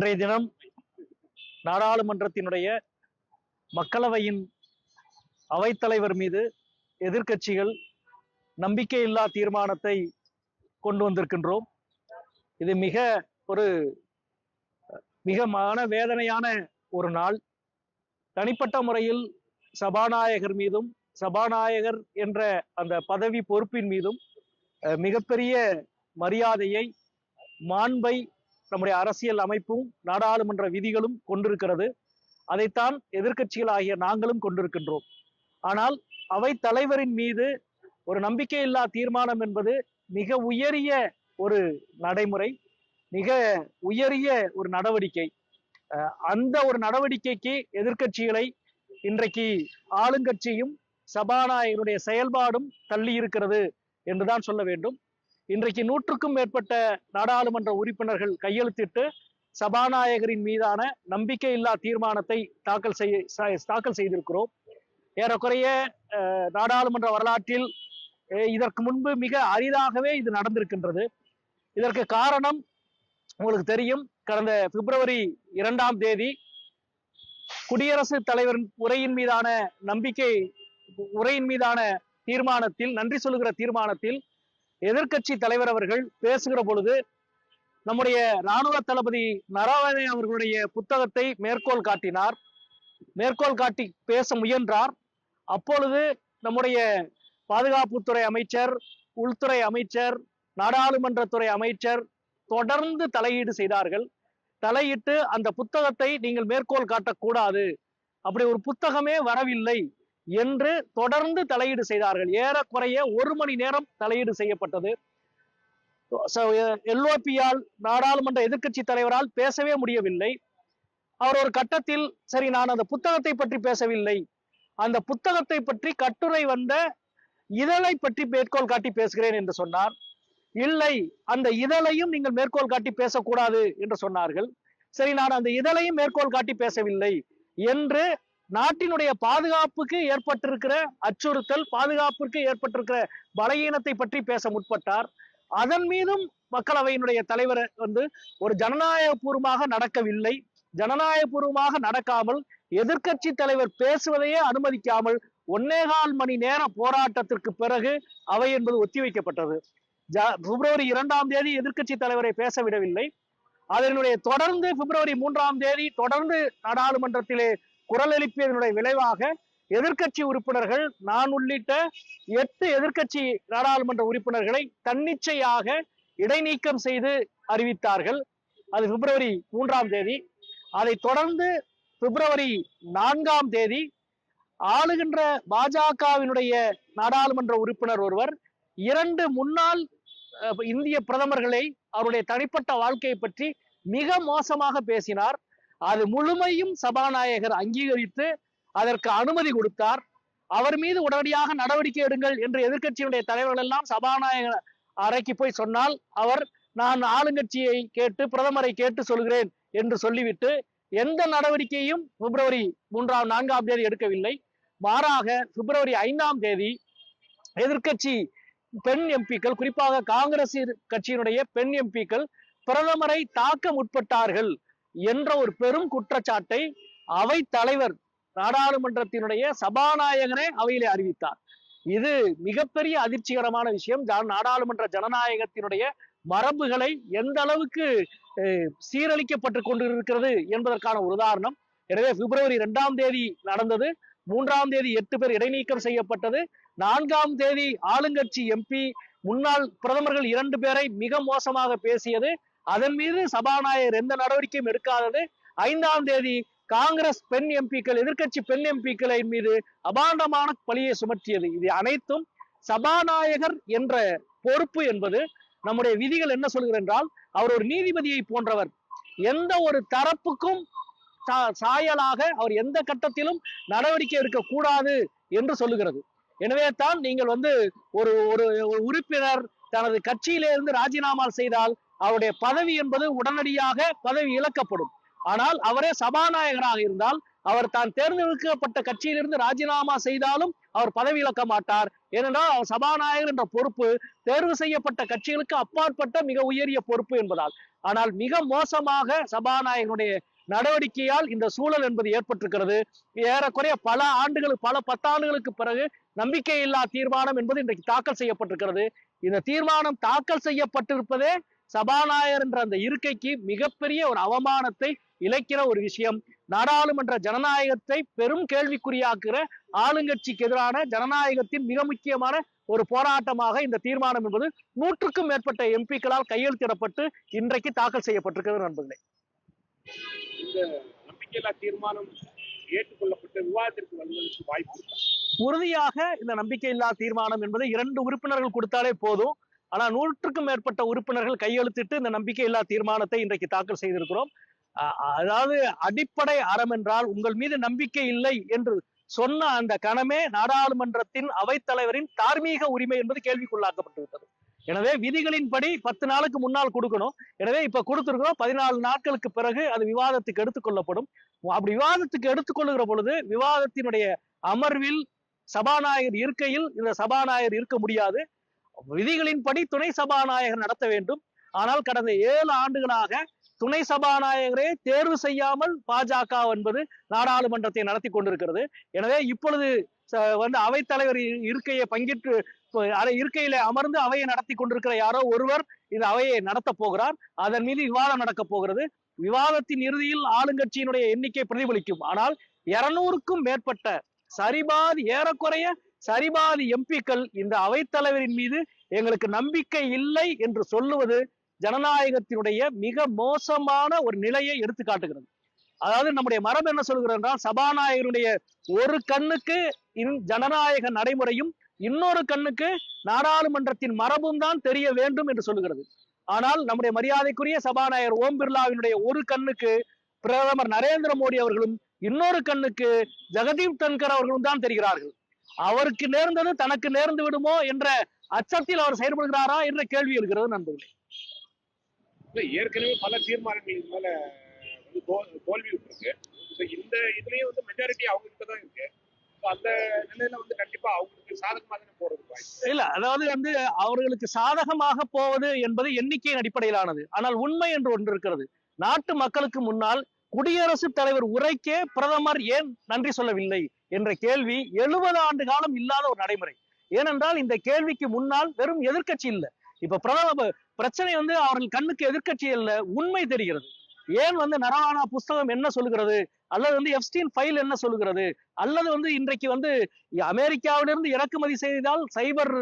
இன்றைய தினம் நாடாளுமன்றத்தினுடைய மக்களவையின் அவைத்தலைவர் மீது எதிர்க்கட்சிகள் நம்பிக்கையில்லா தீர்மானத்தை கொண்டு வந்திருக்கின்றோம். இது மிக ஒரு மிக மன வேதனையான ஒரு நாள். தனிப்பட்ட முறையில் சபாநாயகர் மீதும் சபாநாயகர் என்ற அந்த பதவி பொறுப்பின் மீதும் மிகப்பெரிய மரியாதையை மாண்பை நம்முடைய அரசியல் அமைப்பும் நாடாளுமன்ற விதிகளும் கொண்டிருக்கிறது. அதைத்தான் எதிர்க்கட்சிகள் ஆகிய நாங்களும் கொண்டிருக்கின்றோம். ஆனால் அவை தலைவரின் மீது ஒரு நம்பிக்கையில்லா தீர்மானம் என்பது மிக உயரிய ஒரு நடைமுறை மிக உயரிய ஒரு நடவடிக்கை. அஹ் அந்த ஒரு நடவடிக்கைக்கு எதிர்க்கட்சிகளை இன்றைக்கு ஆளுங்கட்சியும் சபாநாயகருடைய செயல்பாடும் தள்ளி இருக்கிறது என்றுதான் சொல்ல வேண்டும். இன்றைக்கு நூற்றுக்கும் மேற்பட்ட நாடாளுமன்ற உறுப்பினர்கள் கையெழுத்திட்டு சபாநாயகரின் மீதான நம்பிக்கையில்லா தீர்மானத்தை தாக்கல் செய்ய ச- தாக்கல் செய்திருக்கிறோம். ஏறக்குறைய அஹ், நாடாளுமன்ற வரலாற்றில் இதற்கு முன்பு மிக அரிதாகவே இது நடந்திருக்கின்றது. இதற்கு காரணம் உங்களுக்கு தெரியும் கடந்த பிப்ரவரி இரண்டாம் தேதி குடியரசுத் தலைவரின் உரையின் மீதான நம்பிக்கை உரையின் மீதான தீர்மானத்தில் நன்றி சொல்லுகிற தீர்மானத்தில் எதிர்க்கட்சி தலைவர் அவர்கள் பேசுகிற பொழுது நம்முடைய ராணுவ தளபதி நரவானே அவர்களுடைய புத்தகத்தை மேற்கோள் காட்டினார். மேற்கோள் காட்டி பேச முயன்றார். அப்பொழுது நம்முடைய பாதுகாப்புத்துறை அமைச்சர் உள்துறை அமைச்சர் நாடாளுமன்றத்துறை அமைச்சர் தொடர்ந்து தலையீடு செய்தார்கள். தலையிட்டு அந்த புத்தகத்தை நீங்கள் மேற்கோள் காட்டக்கூடாது. அப்படி ஒரு புத்தகமே வரவில்லை. என்று தொடர்ந்து தலையீடு செய்தார்கள். ஏறக்குறைய ஒரு மணி நேரம் தலையீடு செய்யப்பட்டது. எல்ஓபியால் நாடாளுமன்ற எதிர்க்கட்சி தலைவரால் பேசவே முடியவில்லை. அவர் ஒரு கட்டத்தில் சரி நான் அந்த புத்தகத்தை பற்றி பேசவில்லை. அந்த புத்தகத்தை பற்றி கட்டுரை வந்த இதழை பற்றி மேற்கோள் காட்டி பேசுகிறேன் என்று சொன்னார். இல்லை அந்த இதழையும் நீங்கள் மேற்கோள் காட்டி பேசக்கூடாது என்று சொன்னார்கள். சரி நான் அந்த இதழையும் மேற்கோள் காட்டி பேசவில்லை என்று நாட்டினுடைய பாதுகாப்புக்கு ஏற்பட்டிருக்கிற அச்சுறுத்தல் பாதுகாப்பிற்கு ஏற்பட்டிருக்கிற பலகீனத்தை பற்றி பேச முற்பட்டார். அதன் மீதும் மக்களவையினுடைய தலைவர் வந்து ஒரு ஜனநாயகபூர்வமாக நடக்கவில்லை. ஜனநாயகபூர்வமாக நடக்காமல் எதிர்க்கட்சி தலைவர் பேசுவதையே அனுமதிக்காமல் ஒன்னேகால் மணி நேர போராட்டத்திற்கு பிறகு அவை என்பது ஒத்திவைக்கப்பட்டது. ஜ- பிப்ரவரி இரண்டாம் தேதி எதிர்க்கட்சி தலைவரை பேச விடவில்லை அதனுடைய தொடர்ந்து பிப்ரவரி மூன்றாம் தேதி தொடர்ந்து நாடாளுமன்றத்திலே குரல் எழுப்பியதனுடைய விளைவாக எதிர்கட்சி உறுப்பினர்கள் நான் உள்ளிட்ட எட்டு எதிர்கட்சி நாடாளுமன்ற உறுப்பினர்களை தன்னிச்சையாக இடைநீக்கம் செய்து அறிவித்தார்கள். அது பிப்ரவரி மூன்றாம் தேதி. அதை தொடர்ந்து பிப்ரவரி நான்காம் தேதி ஆளுகின்ற பாஜகவினுடைய நாடாளுமன்ற உறுப்பினர் ஒருவர் இரண்டு முன்னாள் அஹ், இந்திய பிரதமர்களை அவருடைய தனிப்பட்ட வாழ்க்கையை பற்றி மிக மோசமாக பேசினார். அது முழுமையும் சபாநாயகர் அங்கீகரித்து அதற்கு அனுமதி கொடுத்தார். அவர் மீது உடனடியாக நடவடிக்கை எடுங்கள் என்று எதிர்க்கட்சியினுடைய தலைவர்கள் எல்லாம் சபாநாயகர் அறைக்கு போய் சொன்னால் அவர் நான் ஆளுங்கட்சியை கேட்டு பிரதமரை கேட்டு சொல்கிறேன் என்று சொல்லிவிட்டு எந்த நடவடிக்கையும் பிப்ரவரி மூன்றாம் நான்காம் தேதி எடுக்கவில்லை. மாறாக பிப்ரவரி ஐந்தாம் தேதி எதிர்கட்சி பெண் எம்பிக்கள் குறிப்பாக காங்கிரஸ் கட்சியினுடைய பெண் எம்பிக்கள் பிரதமரை தாக்க முற்பட்டார்கள். என்ற ஒரு பெரும் குற்றச்சாட்டை அவை தலைவர் நாடாளுமன்றத்தினுடைய சபாநாயகனே அவையிலே அறிவித்தார். இது மிகப்பெரிய அதிர்ச்சிகரமான விஷயம். நாடாளுமன்ற ஜனநாயகத்தினுடைய மரபுகளை எந்த அளவுக்கு சீரழிக்கப்பட்டு கொண்டிருக்கிறது என்பதற்கான ஒரு உதாரணம். எனவே பிப்ரவரி இரண்டாம் தேதி நடந்தது. மூன்றாம் தேதி எட்டு பேர் இடைநீக்கம் செய்யப்பட்டது. நான்காம் தேதி ஆளுங்கட்சி எம்பி முன்னாள் பிரதமர்கள் இரண்டு பேரை மிக மோசமாக பேசியது. அதன் மீது சபாநாயகர் எந்த நடவடிக்கையும் எடுக்காதது. ஐந்தாம் தேதி காங்கிரஸ் பெண் எம்பிக்கள் எதிர்க்கட்சி பெண் எம்பிக்களை மீது அபாண்டமான பழியை சுமத்தியது. இது அனைத்தும் சபாநாயகர் என்ற பொறுப்பு என்பது நம்முடைய விதிகள் என்ன சொல்கிறது என்றால் அவர் ஒரு நீதிபதியை போன்றவர். எந்த ஒரு தரப்புக்கும் சா- சாயலாக அவர் எந்த கட்டத்திலும் நடவடிக்கை எடுக்கக்கூடாது என்று சொல்லுகிறது. எனவே தான் நீங்கள் வந்து ஒரு ஒரு உறுப்பினர் தனது கட்சியிலிருந்து ராஜினாமா செய்தால் அவருடைய பதவி என்பது உடனடியாக பதவி இழக்கப்படும். ஆனால் அவரே சபாநாயகராக இருந்தால் அவர் தான் தேர்ந்தெடுக்கப்பட்ட கட்சியிலிருந்து ராஜினாமா செய்தாலும் அவர் பதவி இழக்க மாட்டார். ஏனென்றால் அவர் சபாநாயகர் என்ற பொறுப்பு தேர்வு செய்யப்பட்ட கட்சிகளுக்கு அப்பாற்பட்ட மிக உயரிய பொறுப்பு என்பதால். ஆனால் மிக மோசமாக சபாநாயகனுடைய நடவடிக்கையால் இந்த சூழல் என்பது ஏற்பட்டிருக்கிறது. ஏறக்குறைய பல ஆண்டுகளுக்கு பல பத்தாண்டுகளுக்கு பிறகு நம்பிக்கையில்லா தீர்மானம் என்பது இன்றைக்கு தாக்கல் செய்யப்பட்டிருக்கிறது. இந்த தீர்மானம் தாக்கல் செய்யப்பட்டிருப்பதே சபாநாயகர் என்ற அந்த இருக்கைக்கு மிகப்பெரிய ஒரு அவமானத்தை இழைக்கிற ஒரு விஷயம். நாடாளுமன்ற ஜனநாயகத்தை பெரும் கேள்விக்குறியாக்குற ஆளுங்கட்சிக்கு எதிரான ஜனநாயகத்தின் மிக முக்கியமான ஒரு போராட்டமாக இந்த தீர்மானம் என்பது நூற்றுக்கும் மேற்பட்ட எம்பிக்களால் கையெழுத்திடப்பட்டு இன்றைக்கு தாக்கல் செய்யப்பட்டிருக்கிறது நண்பர்களே. இந்த நம்பிக்கையில்லா தீர்மானம் ஏற்றுக்கொள்ளப்பட்ட விவாதத்திற்கு வருவதற்கு வாய்ப்பு? உறுதியாக இந்த நம்பிக்கையில்லா தீர்மானம் என்பது இரண்டு உறுப்பினர்கள் கொடுத்தாலே போதும். ஆனால் நூற்றுக்கும் மேற்பட்ட உறுப்பினர்கள் கையெழுத்திட்டு இந்த நம்பிக்கையில்லா தீர்மானத்தை இன்றைக்கு தாக்கல் செய்திருக்கிறோம். அதாவது அடிப்படை அறம் என்றால் உங்கள் மீது நம்பிக்கை இல்லை என்று சொன்ன அந்த கணமே நாடாளுமன்றத்தின் அவைத்தலைவரின் தார்மீக உரிமை என்பது கேள்விக்குள்ளாக்கப்பட்டு விட்டது எனவே விதிகளின்படி பத்து நாளுக்கு முன்னால் கொடுக்கணும். எனவே இப்ப கொடுத்துருக்கிறோம். பதினாலு நாட்களுக்கு பிறகு அது விவாதத்துக்கு எடுத்துக்கொள்ளப்படும் அப்படி விவாதத்துக்கு எடுத்துக்கொள்ளுகிற பொழுது விவாதத்தினுடைய அமர்வில் சபாநாயகர் இருக்கையில் இந்த சபாநாயகர் இருக்க முடியாது. விதிகளின்படி துணை சபாநாயகர் நடத்த வேண்டும். ஆனால் கடந்த ஏழு ஆண்டுகளாக துணை சபாநாயகரே தேர்வு செய்யாமல் பாஜக என்பது நாடாளுமன்றத்தை நடத்தி கொண்டிருக்கிறது. எனவே இப்பொழுது வந்து அவைத்தலைவர் இருக்கையை பங்கிட்டு இருக்கையில அமர்ந்து அவையை நடத்தி கொண்டிருக்கிற யாரோ ஒருவர் இந்த அவையை நடத்த போகிறார். அதன் மீது விவாதம் நடக்க போகிறது. விவாதத்தின் இறுதியில் ஆளுங்கட்சியினுடைய எண்ணிக்கை பிரதிபலிக்கும். ஆனால் இருநூறுக்கும் மேற்பட்ட சரிபாதி ஏறக்குறைய சரிபாதி எம்பிக்கள் இந்த அவைத்தலைவரின் மீது எங்களுக்கு நம்பிக்கை இல்லை என்று சொல்லுவது ஜனநாயகத்தினுடைய மிக மோசமான ஒரு நிலையை எடுத்து காட்டுகிறது. அதாவது நம்முடைய மரபு என்ன சொல்கிறது என்றால் சபாநாயகருடைய ஒரு கண்ணுக்கு இன்- ஜனநாயக நடைமுறையும் இன்னொரு கண்ணுக்கு நாடாளுமன்றத்தின் மரபும் தான் தெரிய வேண்டும் என்று சொல்லுகிறது. ஆனால் நம்முடைய மரியாதைக்குரிய சபாநாயகர் ஓம் பிர்லாவினுடைய ஒரு கண்ணுக்கு பிரதமர் நரேந்திர மோடி அவர்களும் இன்னொரு கண்ணுக்கு ஜெகதீப் தன்கர் அவர்களும் தான் தெரிகிறார்கள். அவருக்கு நேர்ந்தது தனக்கு நேர்ந்து விடுமோ என்ற அச்சத்தில் அவர் செயல்படுகிறாரா என்ற கேள்வி இருக்கிறது நண்பர்களே. ஏற்கனவே பல தீர்மானங்கள் மேல வந்து தோல்வி விட்டுருக்கு. இந்த இதுலயும் வந்து மெஜாரிட்டி அவங்க கிட்ட தான் இருக்கு. அந்த நிலையில வந்து கண்டிப்பா அவங்களுக்கு சாதகமா தானே போறதுக்கு வாய்ப்பு இல்ல அதாவது வந்து அவர்களுக்கு சாதகமாக போவது என்பது எண்ணிக்கையின் அடிப்படையிலானது. ஆனால் உண்மை என்று ஒன்று இருக்கிறது. நாட்டு மக்களுக்கு முன்னால் குடியரசுத் தலைவர் உரைக்கே பிரதமர் ஏன் நன்றி சொல்லவில்லை என்ற கேள்வி எழுபது ஆண்டு காலம் இல்லாத ஒரு நடைமுறை. ஏனென்றால் இந்த கேள்விக்கு முன்னால் வெறும் எதிர்க்கட்சி இல்ல. இப்ப பிரதம பிரச்சனை வந்து அவர்கள் கண்ணுக்கு எதிர்கட்சி இல்ல உண்மை தெரிகிறது. ஏன் வந்து நரவானா புஸ்தகம் என்ன சொல்லுகிறது? அல்லது வந்து எஃப்ஸ்டீன் ஃபைல் என்ன சொல்லுகிறது? அல்லது வந்து இன்றைக்கு வந்து அமெரிக்காவிலிருந்து இறக்குமதி செய்தால் சைபர்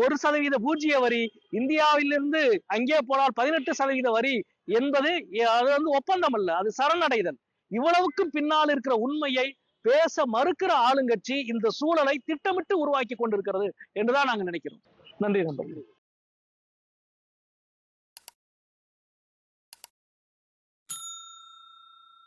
ஒரு சதவீத பூஜ்ஜிய வரி இந்தியாவிலிருந்து அங்கே போனால் பதினெட்டு சதவீத வரி என்பது அது வந்து ஒப்பந்தம் அல்ல அது சரணடைதல். இவ்வளவுக்கும் பின்னால் இருக்கிற உண்மையை பேச மறுக்கிற ஆளுங்கட்சி இந்த சூழலை திட்டமிட்டு உருவாக்கி கொண்டிருக்கிறது என்றுதான் நாங்க நினைக்கிறோம். நன்றி நண்பர்கள்.